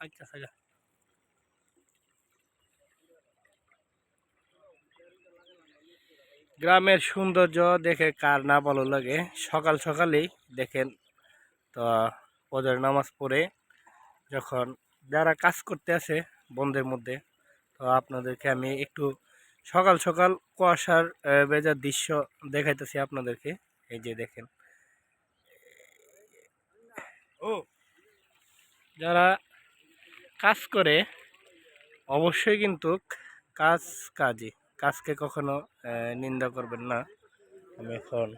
আচ্ছা আচ্ছা গ্রামের সৌন্দর্য দেখে কার না ভালো লাগে? সকাল সকালেই দেখেন তো ফজর নামাজ পড়ে যখন যারা কাজ করতে আসে বন্ধের মধ্যে তো আপনাদেরকে আমি একটু সকাল সকাল কুয়াশার ভেজার দৃশ্য দেখাইতেছি আপনাদেরকে। এই যে দেখেন। ও। যারা কাজ করে, অবশ্যই কিন্তু কাজ কাজই। কাজকে কখনো নিন্দা করবেন না। আমি এখন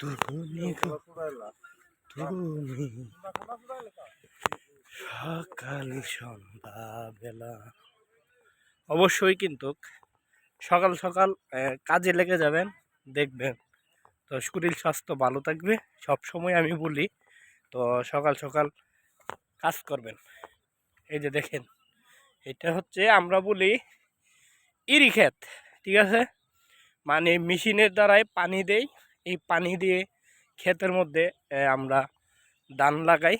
তুমি সকাল সন্ধ্যা বেলা অবশ্যই কিন্তু সকাল সকাল কাজে লেগে যাবেন, দেখবেন। তো শরীর স্বাস্থ্য ভালো থাকবে। সব সময় আমি বলি তো সকাল সকাল কাজ করবেন। এই যে দেখেন, এটা হচ্ছে আমরা বলি ইরি ক্ষেত, ঠিক আছে? মানে মেশিনের দ্বারাই পানি দেই। এই পানি দিয়ে ক্ষেতের মধ্যে আমরা ধান লাগাই,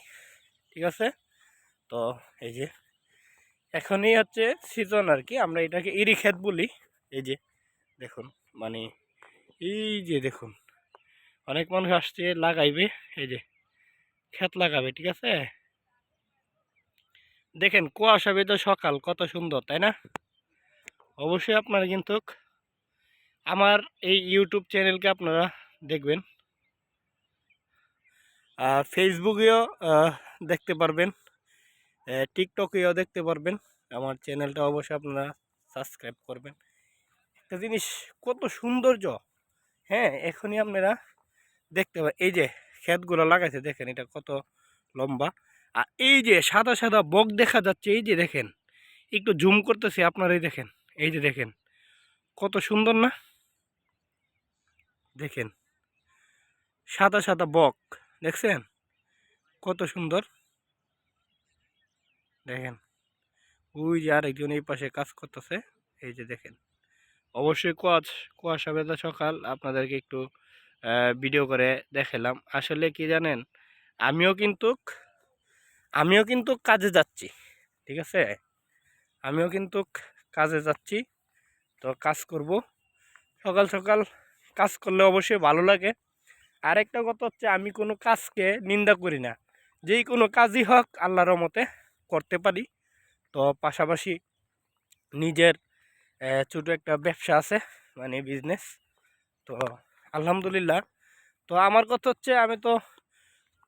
ঠিক আছে? তো এই যে এখনই হচ্ছে সিজন আর কি, আমরা এটাকে ইরি ক্ষেত বলি। এই যে দেখুন মানে এই যে দেখুন, অনেক মানুষ আসছে লাগাইবে, এই যে ক্ষেত লাগাবে, ঠিক আছে? দেখেন, কুয়াশা বেদ সকাল, কত সুন্দর, তাই না? অবশ্যই আপনারা কিন্তু আমার এই ইউটিউব চ্যানেলকে আপনারা দেখবেন। ফেসবুকেও দেখতে পারবেন। টিকটকেও দেখতে পারবেন। আমার চ্যানেলটা অবশ্যই আপনারা সাবস্ক্রাইব করবেন। একটা জিনিস, কত সৌন্দর্য হ্যাঁ? এখনই আপনারা দেখতে পাবেন এই যে ক্ষেতগুলো লাগাইছে, দেখেন এটা কত লম্বা। আর এই যে সাদা সাদা বক দেখা যাচ্ছে, এই যে দেখেন, একটু জুম করতেছি আপনারাই দেখেন, এই যে দেখেন, কত সুন্দর না? দেখেন, সাদা সাদা বক, দেখছেন? কত সুন্দর। দেখেন, ওই যে আরেকজন এই পাশে কাজ করতেছে, এই যে দেখেন। অবশ্যই কুয়াশ, কুয়াশা বেদা সকাল, আপনাদেরকে একটু ভিডিও করে দেখালাম। আসলে কি জানেন, আমিও কিন্তু আমিও কিন্তু কাজে যাচ্ছি, ঠিক আছে? আমিও কিন্তু কাজে যাচ্ছি, তো কাজ করব। সকাল সকাল কাজ করলে অবশ্যই ভালো লাগে। আরেকটা কথা হচ্ছে, আমি কোনো কাজকে নিন্দা করি না। যেই কোনো কাজই হোক, আল্লাহর মতে করতে পারি। তো পাশাপাশি নিজের ছোটো একটা ব্যবসা আছে মানে বিজনেস তো আলহামদুলিল্লাহ। তো আমার কথা হচ্ছে, আমি তো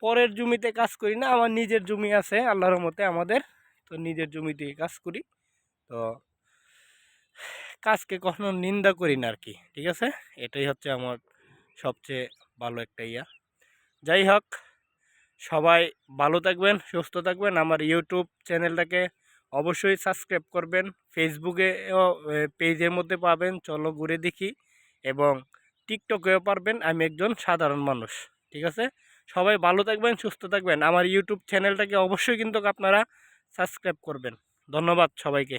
পরের জমিতে কাজ করি না, আমার নিজের জমি আছে, আল্লাহর মতে আমাদের, তো নিজের জমিতে কাজ করি। তো কাজকে কখনো নিন্দা করি না আর কি ঠিক আছে? এটাই হচ্ছে আমার সবচেয়ে ভালো একটা ইয়া। যাই হোক, সবাই ভালো থাকবেন, সুস্থ থাকবেন। আমার ইউটিউব চ্যানেলটাকে অবশ্যই সাবস্ক্রাইব করবেন। ফেসবুকেও পেজের মধ্যে পাবেন, চলো ঘুরে দেখি। এবং টিকটকেও পারবেন আমি একজন সাধারণ মানুষ, ঠিক আছে? সবাই ভালো থাকবেন, সুস্থ থাকবেন। আমার ইউটিউব চ্যানেলটাকে অবশ্যই কিন্তু আপনারা সাবস্ক্রাইব করবেন। ধন্যবাদ সবাইকে।